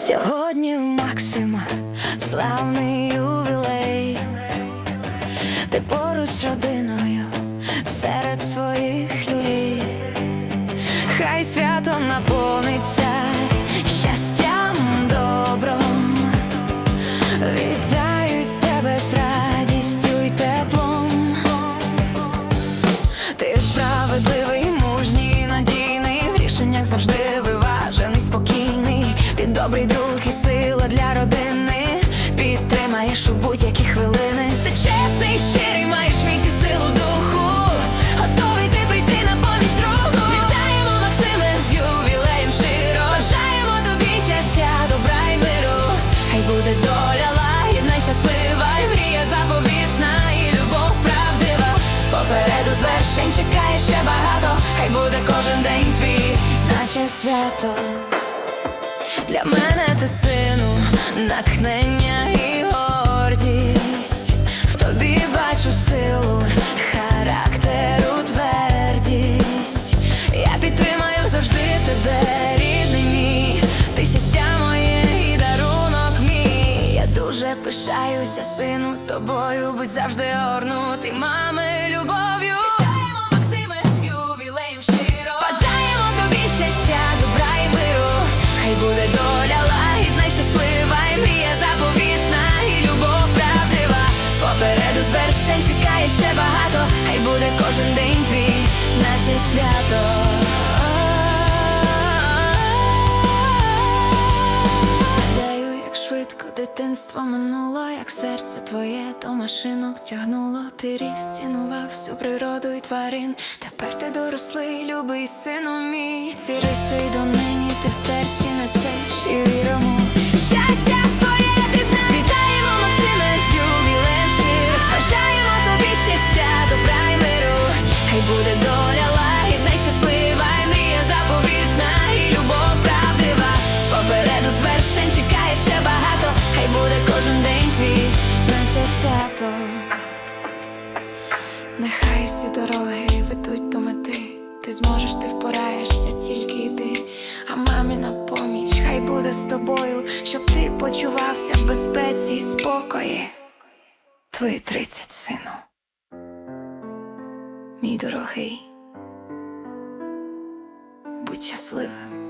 Сьогодні у Максима славний ювілей, ти поруч з родиною серед своїх людей. Хай свято наповниться щастям добром. Вітають добрий друг і сила для родини. Підтримаєш у будь-які хвилини. Ти чесний, щирий, маєш міць і силу духу. Готовий ти прийти на поміч другу. Вітаємо Максиме з ювілеєм щиро. Бажаємо тобі щастя, добра й миру. Хай буде доля лагідна й щаслива, і мрія заповітна, і любов правдива. Попереду звершень чекає ще багато. Хай буде кожен день твій, наче свято. Для мене ти сину, натхнення і гордість. В тобі бачу силу, характеру твердість. Я підтримаю завжди тебе, рідний мій. Ти щастя моє і дарунок мій. Я дуже пишаюся, сину, тобою, будь завжди орнутий мами любов'ю. Попереду чекає ще багато. Хай буде кожен день твій, наче свято. Як швидко дитинство минуло, як серце твоє до машинок тягнуло. Ти ріс, цінував всю природу і тварин. Тепер ти дорослий, любий сину мій. Ці риси й донині ти в серці несеш буде доля лагідна щаслива, і мрія заповітна, і любов правдива. Попереду звершень чекає ще багато. Хай буде кожен день твій, наче свято. Нехай всі дороги ведуть до мети. Ти зможеш, ти впораєшся, тільки йди. А мамі на поміч, хай буде з тобою, щоб ти почувався в безпеці і спокої. Твої тридцять, сину. Мій дорогий. Будь щасливим.